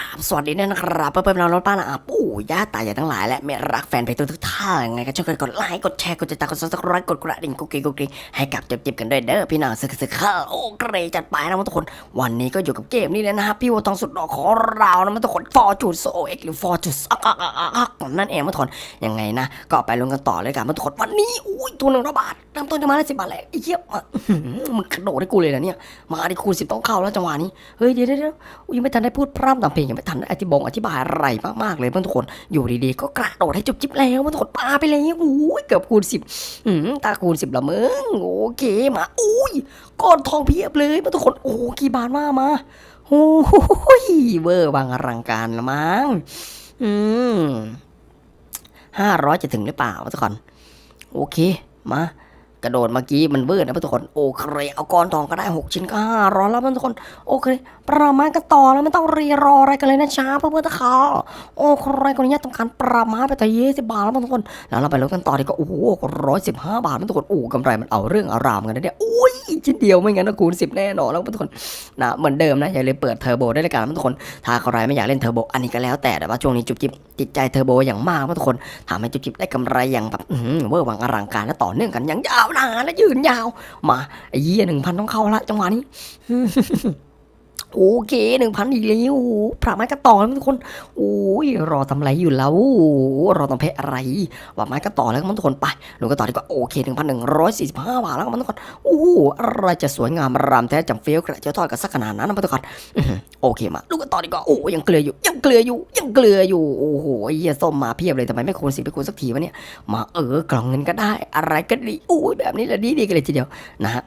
ราบสวัสดีนะครับเพื่อนๆเรารถป้านะปู่ย่าตายายทั้งหลายและเมรักแฟนเพลงทุกท่านไงก็ช่วยกันกดไลค์กดแชร์กดติดตามกดซับสไครต์กดกระดิ่งกุ๊กกิ๊กกุ๊กกิ๊กให้กับเจ็บๆกันด้วยเด้อพี่น้องสึกสึกเข้าโอ้เกรจัดไปนะทุกคน วันนี้ก็อยู่กับเกมนี้เลยนะครับพี่วัวทองสุดหล่อของเรานะทุกคนฟอร์จูดโซเอ็กหรือฟอร์จูดอักอักอักอักนั่นเองทุกคนยังไงนะ ก็ไปลงกันต่อเลยกันทุกคนวันนี้อุ้ยตัวหนึ่งร้อยบาทเริ่มต้นจะมาได้สิบบาทแหละไอ้เหี้ยมมึงกระโดดให้กูเลยนะเนี่ยมาดิคูณสิบต้องเข้าแล้วจังหวะนี้เฮ้ยเดี๋ยวเดี๋ยวยังไม่ทันได้พูดพร่ำทำเพลงยังไม่ทันอธิบงอธิบายอะไรมากๆเลยเพื่อนทุกคนอยู่ดีๆก็กระโดดให้จุบจิบแล้วเพื่อนทุกคนปาไปเลยอุ้ยเกือบคูณสิบอืมตาคูณสิบละมึงโอเคมาอุ้ยก้อนทองเพียบเลยเพื่อนทุกคนโอ้กี่บาทมามาโอ้ยเวอร์บางอลังการละมั้งอืมห้าร้อยจะถึงหรือเปล่าทุกคนโอเคมา กระโดดเมื่อกี้มันเวอร์นะทุกคนโอเคเอาก้อนทองก็ได้หกชิ้นก็ห้าร้อยแล้วทุกคนโอเค ประมาณกันต่อแล้วไม่ต้องรีรออะไรกันเลยนะช้าเพื่อนเพื่อนตะขาโอ้ใครคนนี้ต้องการประมาณไปแต่ยี่สิบบาทแล้วทุกคนแล้วเราไปลดกันต่อดีก็โอ้โหร้อยสิบห้าบาททุกคนโอ้กำไรมันเอาเรื่องอารามกันนะเนี่ยอุ้ยชิ้นเดียวไม่งั้นนะคูณสิบแน่นอนแล้วทุกคนนะเหมือนเดิมนะอย่าลืมเปิดเทอร์โบได้เลยกันทุกคนถ้าใครไม่อยากเล่นเทอร์โบอันนี้ก็แล้วแต่แต่ว่าช่วงนี้จุ๊บจิ๊บติดใจเทอร์โบอย่างมากทุกคนทำให้จุ๊บจิ๊บได้กำไรอย่างแบบเวอร์วังอลังการและต่อเนื่องกันอย่างยาวหนาและยืนยาว มาไอ้ยี่หนึ่งพันต้องเข้าละจังหวะนี้ โอเคหนึ่งพันอีกแล้วโอ้โหพระไม้กระต่อแล้วทุกคนโอ้ยรอทำอะไรอยู่แล้วโอ้โหรอทำเพะอะไรว่าไม้กระต่อแล้วมันทุกคนไปลงกระต่อดีกว่าโอเคหนึ่งพันหนึ่งร้อยสี่สิบห้าบาทแล้วมันทุกคนโอ้โหอะไรจะสวยงามรำแท้จำเฟี้ยวกระเจ้าทอดกันสักขนาดนั้นนะมันทุกคนโอเคมาลูกกระต่อดีกว่าโอ้ยังเกลืออยู่ ยังเกลืออยู่ ยังเกลืออยู่โอ้โหเหี้ยส้มมาเพียบเลยทำไมไม่คูณสิบไปคูณสักทีวะเนี่ยมาเออกล่องเงินก็ได้ อะไรก็ดีโอ้ยแบบนี้แหละดีดีกันเลยทีเดียวนะฮะ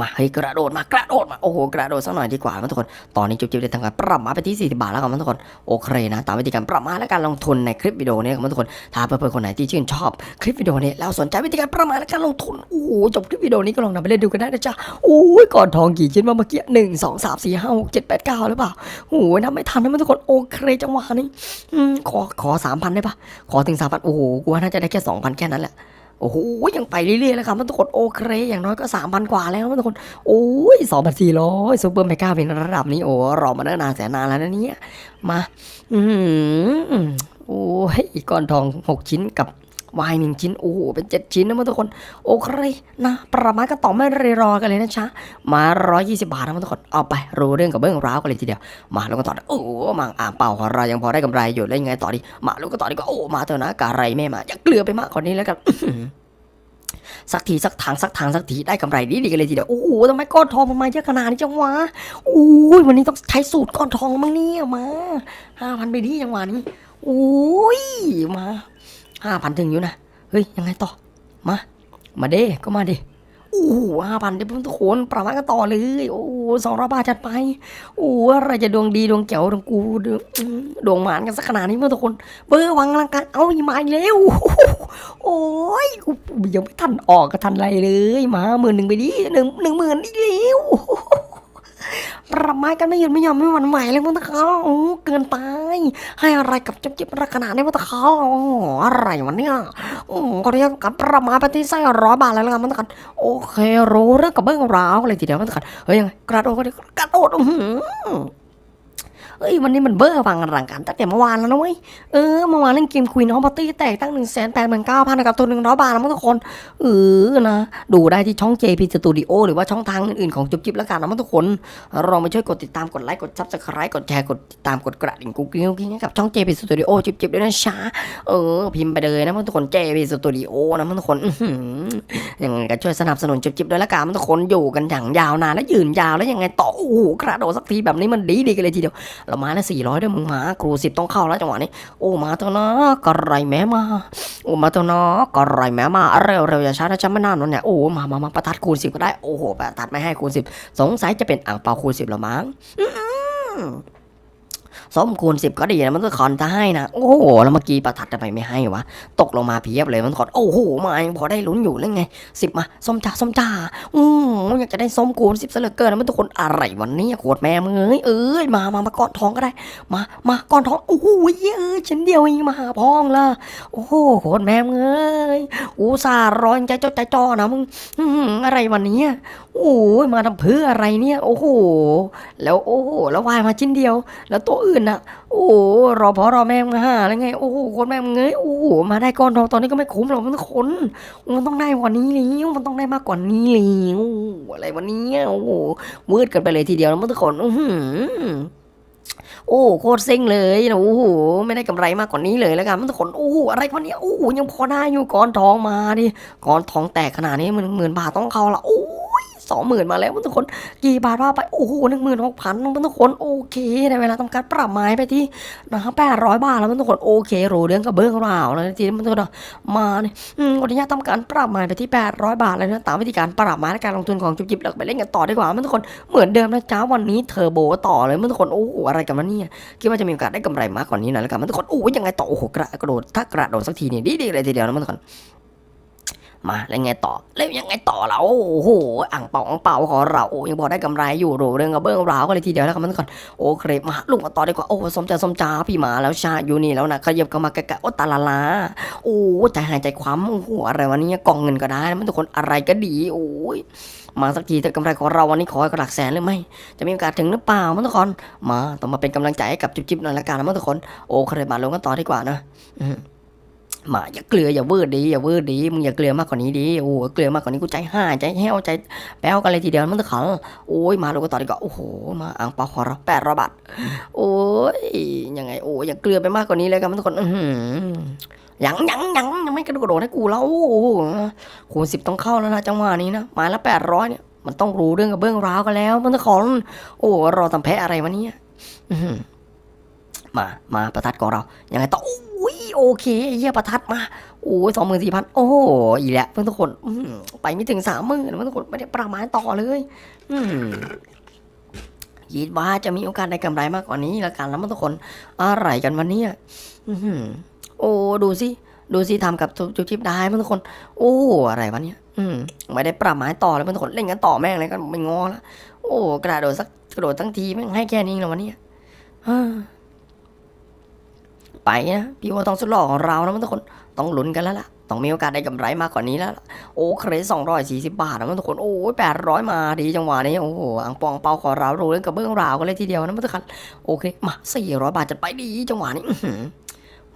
มาเฮ้ยกระโดดมากระโดดมาโอ้โหกระโดดสักหน่อยดีกว่าทุกคนตอนนี้จุ๊บจิ๊บได้ทำการปรับมาไปที่40บาทแล้วครับทุกคนโอเคนะตามวิธีการปรับมาและการลงทุนในคลิปวิดีโอนี้ครับทุกคนถ้าเพื่อนๆคนไหนที่ชื่นชอบคลิปวิดีโอนี้แล้วสนใจวิธีการปรับมาและการลงทุนโอ้โหจบคลิปวิดีโอนี้ก็ลองนำไปเล่นดูกันได้นะจ๊ะโอ้ยก่อนทองกี่ชิ้นมาเมื่อกี้หนึ่งสองสามสี่ห้าหกเจ็ดแปดเก้าหรือเปล่าโอ้ยนับไม่ทันนะทุกคนโอเคจังหวะนี้ขอขอสามพันได้ปะขอถึงสามพันโอ้โหกูว่าน่าจะได้แค่สองพันแค่นั้นแหละ โอ้โหยังไปเรื่อยๆแล้วครับทุกคนโอเคอย่างน้อยก็สามพันกว่าแล้วมันทุกคนโอ้ยสองพันสี่ร้อยซูเปอร์เมกาเป็นระดับนี้โอ้รอมาเนิ่นนานแสนนานแล้วนะเนี่ยมา อืมโอ้ยก้อนทองหกชิ้นกับ วายหนึ่งชิ้น โอ้โห เป็นเจ็ดชิ้นนะทุกคน โอเคนะประมาณก็ต่อไม่รีรอกันเลยนะจ๊ะมาร้อยยี่สิบาทนะทุกคน เอาไปรู้เรื่องกับเบื้องราวกันเลยทีเดียว มาแล้วก็ต่อโอ้มังอ่างเป่าของเรายังพอได้กำไรอยู่แล้วยังไงต่อดี มาแล้วก็ต่อดีก็โอ้มาเถอะนะการไรแม่มาอย่าเกลือไปมากกว่านี้แล้วกันสักทีสักทางสักทางสักทีได้กำไรดีดีกันเลยทีเดียวโอ้โหทำไมก้อนทองมันมาเยอะขนาดนี้จังวะโอ้ยวันนี้ต้องใช้สูตรก้อนทองมั้งเนี่ยมาห้าพันไปดีจังหวะนี้โอ้ยมา ห้าพันถึงอยู่นะ เฮ้ย ยังไงต่อ มา มาเด้ก็มาดิโอ้ห้าพันได้เพิ่มทุกคนประมาณกันต่อเลย โอ้สองร้อยบาทจัดไป โอ้อะไรจะดวงดีดวงเจ๋วดวงกูดวงดวงหมานกันสักขนาดนี้เมื่อนทุกคน เบอร์วังลังการ เอาอีมาอีกแล้ว โอ้ยกูยังไม่ทันออกก็ทันไรเลย มาหมื่นหนึ่งไปดิหนึ่งหนึ่งหมื่นอีกแล้ว ประมาณกันไม่หยุดไม่ยอมไม่หวั่นไหวเลยมันตะเขาโอ้เกินไป ให้อะไรกับจิ๊บจิ๊บราขนาดนี้มันตะเขาโอ้อะไรวะเนี่ยโอ้ก็เรียกกับประมาณไปที่ไส้ร้อยบาทแล้วกันมันตะกันโอเครู้เรื่องกับเบื้องราวอะไรทีเดียวมันตะกันเฮ้ยยังไงกระโดดก็ดิกระโดดอื้ อหือเฮ้ยวันนี้มันเบอร์ฟังอลังการตั้งแต่เมื่อวานแล้วนะเว้ย เออเมื่อวานเล่นเกมควีนออฟปาร์ตี้แตกตั้งหนึ่งแสนแปดหมื่นเก้าพันกับตัวหนึ่งร้อยบาทนะทุกคน เออนะ ดูได้ที่ช่อง JP Studio หรือว่าช่องทางอื่นๆของจุ๊บจิ๊บแล้วกันนะทุกคนเรามาช่วยกดติดตามกดไลค์กด Subscribe กดแชร์กดติดตามกดกระดิ่งกุ๊กกิ๊งกิ๊งให้กับช่อง JP Studio จุ๊บจิ๊บด้วยนะช้าเออ พิมพ์ไปเลยนะทุกคน JP Studio นะทุกคนยังไงก็ช่วยสนับสนุนจุ๊บจิ๊บด้วยละกันทุกคนอยู่กันอย่างยาวนานและยืนยาวแล้วยังไงต่อโอ้โหกระโดดสักทีแบบนี้มันดีดีกันเลยทีเดียวเรามาได้สี่ร้อยด้วยมึงมาครูสิบต้องเข้าแล้วจังหวะนี้ โอ้มาเถอะนะกระไรแม่มาโอ้มาเถอะนะกระไรแม่มาเร็วเร็วอย่าช้านะจ๊ะไม่นานนั่นเนี่ยโอ้มามามาประทัดคูณสิบก็ได้โอ้โหประทัดไม่ให้คูณสิบสงสัยจะเป็นอ่างเปาคูณสิบแล้วมั้ง สมคูณสิบก็ดีนะมันก็คอนจะให้นะ โอ้โหแล้วเมื่อกี้ประทัดทำไมไม่ให้วะ ตกลงมาเพียบเลยมันขอนโอ้โหมาพอได้ลุ้นอยู่แล้วไงสิบมาส้มจ่าส้มจ่าอืมอยากจะได้ส้มคูณสิบซะเหลือเกินนะมันทุกคนอะไรวันนี้ขวดแม่มึงเอ้ยเอ้ยมามามาก้อนทองก็ได้ มามาก้อนทองโอ้โหเออชิ้นเดียวเองมาหาพ้องละโอ้โหโคตรแม่มึงเอ้ยอุตส่าห์ร้อนใจจดใจจ่อนะมึงอื้อหืออะไรวันนี้โอ้ยมาทำเพื่ออะไรเนี่ย โอ้โหแล้วโอ้โหแล้ววายมาชิ้นเดียว แล้วตัวอื่นน่ะโอ้รอพอรอแม่งห้าแล้วไงโอ้โหคนแม่งเงยโอ้โหมาได้ก้อนทองตอนนี้ก็ไม่คุ้มหรอกมันคนมันต้องได้กว่านี้แล้วมันต้องได้มากกว่านี้แล้วโอ้โหอะไรวันนี้โอ้โหมืดกันไปเลยทีเดียวแล้วมันทุกคนอื้อหือโอ้โคตรเซ็งเลยนะโอ้โหไม่ได้กำไรมากกว่านี้เลยแล้วกันมันทุกคนโอ้โหอะไรวะเนี่ยโอ้โหยังพอได้อยู่ก้อนทองมาดิก้อนทองแตกขนาดนี้มันหมื่นบาทต้องเข้าละโอ้ สองหมื่นมาแล้วมันทุกคนกี่บาทว่าไปโอ้โหหนึ่งหมื่นหกพันมันทุกคนโอเคในเวลาทำการปรับไม้ไปที่นะครับแปดร้อยบาทแล้วมันทุกคนโอเครู้เรื่องกับเบื้องราวแล้วทีนี้มันทุกคนมาเนี่ยวันนี้ทำการปรับไม้ไปที่800บาทแล้วนะตามวิธีการปรับไม้และการลงทุนของจุ๊บจิ๊บเราไปเล่นกันต่อดีกว่ามันทุกคนเหมือนเดิมนะจ้าวันนี้เทอร์โบต่อเลยมันทุกคนโอ้โหอะไรกันวะเนี่ยคิดว่าจะมีโอกาสได้กำไรมากกว่านี้หน่อยแล้วกันมันทุกคนโอ้ยยังไงต่อโอ้โหกระโดดถ้ากระโดดสักทีนี่ดีๆเลยทีเดียวนะมันทุกคน มาแล้วไงต่อแล้วยังไงต่อเราโอ้โหอ่างเป่าอ่างเป่าของเราโอ้ยังพอได้กำไรอยู่รู้เรื่องกับเบื้องราวก็เลยทีเดียวแล้วกันมันทุกคนโอเคมาลุกมาต่อดีกว่าโอ้สมใจสมจ้าพี่มาแล้วชาอยู่นี่แล้วนะขยับเข้ามาใกลๆโอ้ตาลาลาโอ้ใจหายใจความโอ้โหอะไรวันนี้กองเงินก็ได้มันทุกคนอะไรก็ดีโอ้ยมาสักทีแต่กำไรของเราวันนี้ขอให้กระหลักแสนหรือไม่ จะมีโอกาสถึงหรือเปล่ามันทุกคนมาต้องมาเป็นกำลังใจให้กับจิ๊บๆหน่อยละกันนะมันทุกคนโอ้เคยมาลงกันต่อดีกว่านะ มาอย่าเกลืออย่าเวอร์ดีอย่าเวอร์ดีมึงอย่าเกลือมากกว่านี้ดีโอ้เกลือมากกว่านี้กูใจห่าใจแห้วใจแป้วกันเลยทีเดียวมันทุกคนโอ้ยมาลงกันต่อดีกว่าโอ้โหมาอ่างเปาขอเราแปดร้อยบาทโอ้ยยังไงโอ้ยอย่าเกลือไปมากกว่านี้เลยกันมันทุกคนยังยังยังยังไม่กระโดดให้กูแล้วคูณสิบต้องเข้าแล้วนะจังหวะนี้นะม้ละแปดร้อยเนี่ยมันต้องรู้เรื่องกับเบื้องราวกันแล้ว มันต้องขอโอ้รอทำแพ้อะไรวะเนี่ยมามาประทัดของเรายังไงต่อ โอเคเยี่ยประทัดมาโอ้ยสองหมื่นสี่พันโอ้โหอีแล้วเพื่อนทุกคนอื้อหือไปไม่ถึงสามหมื่นเพื่อนทุกคนไม่ได้ประมาณต่อเลย อืมคิดว่าจะมีโอกาสได้กำไรมากกว่านี้ล้วกันแล้วมันทุกคนอะไรกันวันนี้อือหือโอ้ดูสิดูสิทำกับจุ๊บจิ๊บได้มันทุกคน โอ้อะไรวะเนี่ยอืมไม่ได้ปรับไม้ต่อแล้วมันทุกคนเล่นกันต่อแม่งเลยก็ไม่งอละโอ้ กระโดดสักกระโดดทั้งทีแม่งให้แค่นี้แล้ววะเนี่ยฮ่า ไปนะพี่ว่าต้องสุดหล่อของเรานะมันทุกคนต้องลุ้นกันแล้วล่ะต้องมีโอกาสได้กำไรมากกว่านี้แล้วโอ้เครสสองร้อยสี่สิบบาทนะมันทุกคนโอ้ยแปดร้อยมาดีจังหวะนี้โอ้โหอังปองเปาขอเรารู้เรื่องกับเบื้องราวกันเลยทีเดียวนะมันทุกคนโอเคมาสี่ร้อยบาทจะไปดีจังหวะนี้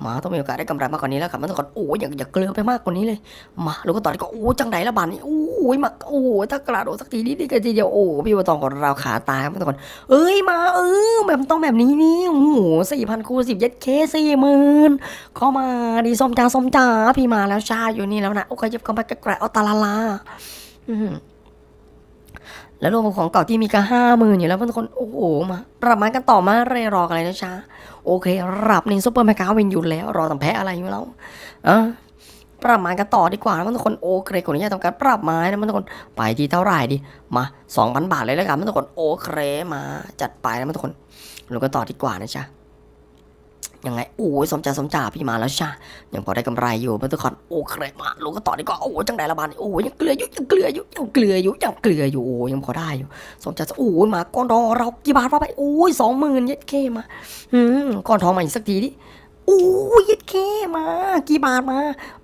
หมาต้องมีโอกาสได้กำไรมากกว่านี้แล้วครับมันต้องก่อนโอ้ยอย่าอย่าเกลือไปมากกว่านี้เลยมาแล้วก็ต่อดีก็โอ้จังไหนละบานนี่โอ้ยมาโอ้ยถ้ากระโดดสักทีนี่ดีกันทีเดียวโอ้พี่ว่าตองของเราขาตายมันต้องก่อนเอ้ยมาเออแบบต้องแบบนี้นี่โอ้โหสี่พันคูสิบเย็ดเคสี่หมื่นเข้ามาดีส้มจ้าส้มจ้าพี่มาแล้วชาอยู่นี่แล้วนะโอ้ยยิบเข้ามาแกรเอาตาลาลาอืม แล้วรวมกับของเก่าที่มีก็ห้าหมื่นอยู่แล้วมันทุกคนโอ้โหมาประมาณกันต่อมาเรรอกันเลยนะชาโอเครับในซุปเปอร์แมกาวินอยู่แล้ว รอสัมแพ้อะไรอยู่แล้วอะปรับไม้กันต่อดีกว่านะมันทุกคนโอเคขออนุญาตทำการปรับไม้นะมันทุกคนไปที่เท่าไหร่ดีมาสองพันบาทเลยแล้วกันมันทุกคนโอเคมาจัดไปนะมันทุกคนเราก็ต่อดีกว่านะจ๊ะ ยังไงโอ้ยสมจ่าสมจ่าพี่มาแล้วจ้ายังพอได้กำไรอยู่มันทุกคนโอ้เคมาลูกก็ต่อดีกว่าโอ้ยจังไดละบานโอ้ยยังเกลืออยู่ยังเกลืออยู่ยังเกลืออยู่ยังเกลืออยู่โอ้ยยังพอได้อยู่สมจ่าโอ้ยมาก้อนทองเรากี่บาทว่าไปโอ้ยสองหมื่นย็ดเคมาอืมก้อนทองมาอีกสักทีดิโอ้ยย็ดเคมา กี่บาทมา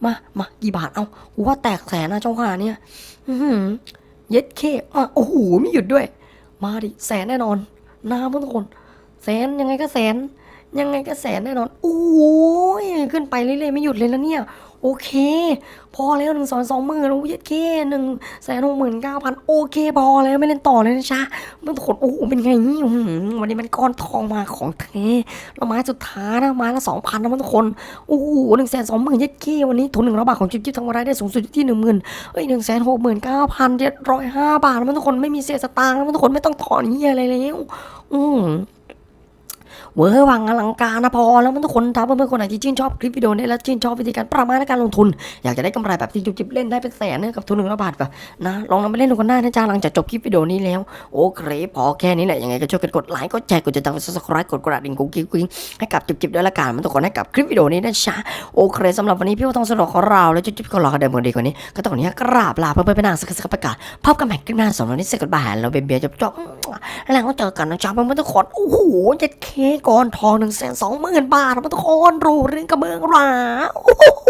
มามากี่บาทเอากูว่าแตกแสนนะเจ้าค่ะเนี่ยอือหือเย็ดเคมาโอ้โหไม่หยุดด้วย มาดิแสนแน่นอนน้ำทุกคน แสนยังไงก็แสน ยังไงก็แสนแน่นอนโอ้ยขึ้นไปเรื่อยๆไม่หยุดเลยแล้วเนี่ย โอเค พอแล้วหนึ่งสองสองหมื่นโอ้ยเย็ดเคหนึ่งแสนหกหมื่นเก้าพันโอเคพอแล้วไม่เล่นต่อเลยนะจ๊ะมันทุนโอ้โหเป็นไงนี่วันนี้มันก้อนทองมาของแท้แล้วไม้สุดท้ายนะม้ละสองพันนะมันทุกคนโอ้โหหนึ่งแสนสองหมื่นเย็ดเก้วันนี้ทุนหนึ่งร้อยบาทของจิ๊บจิ๊บทำรายได้สูงสุดที่หนึ่งหมื่นเอ้ยหนึ่งแสนหกหมื่นเก้าพันเจ็ดร้อยห้าบาทนะมันทุกคนไม่มีเศษสตางค์นะมันทุกคนไม่ต้องถอนเหี้ยอะไรแล้วอืม เวอร์วังอลังการนะพอแล้วมันทุกคนถ้าเพื่อนๆคนไหนที่ชื่นชอบคลิปวิดีโอนี้แล้วชื่นชอบวิธีการประมาณและการลงทุน อยากจะได้กำไรแบบที่จุ๊บจิ๊บเล่นได้เป็นแสนเนี่ยกับทุนหนึ่งร้อยบาทแบบนะลองนำไปเล่นดูกันได้นะจ๊ะหลังจากจบคลิปวิดีโอนี้แล้วโอเคพอแค่นี้แหละยังไงก็ช่วยกันกดไลค์กดแชร์กดติดตามกด subscribe กดกระดิ่งกุ๊กกิ๊กกุ๊กกิ๊กให้กับจิ๊บจิ๊บด้วยละกันมันทุกคนให้กับคลิปวิดีโอนี้นะจ๊ะโอเคสำหรับวันนี้พี่ว่าต้องสนุกของเราแล้วจิ๊บจิ๊บก็รอกันเดิมคนดีกว่านี้ก็ต้องนี้กราบลาเพื่อนๆไปนางสักสักประกาศพบกันใหม่คลิปหน้าสำหรับวันนี้เสร็จกันบายเร์เบียร์จบจบแล้วเจอกันนะจ๊ะเพื่อนๆทุกคนโอ้โหเจ็ดเค้กก้อนทองหนึ่งแสนสองหมื่นบาทมาทุกคนรู้เรื่องกระเบื้องราโอ้โห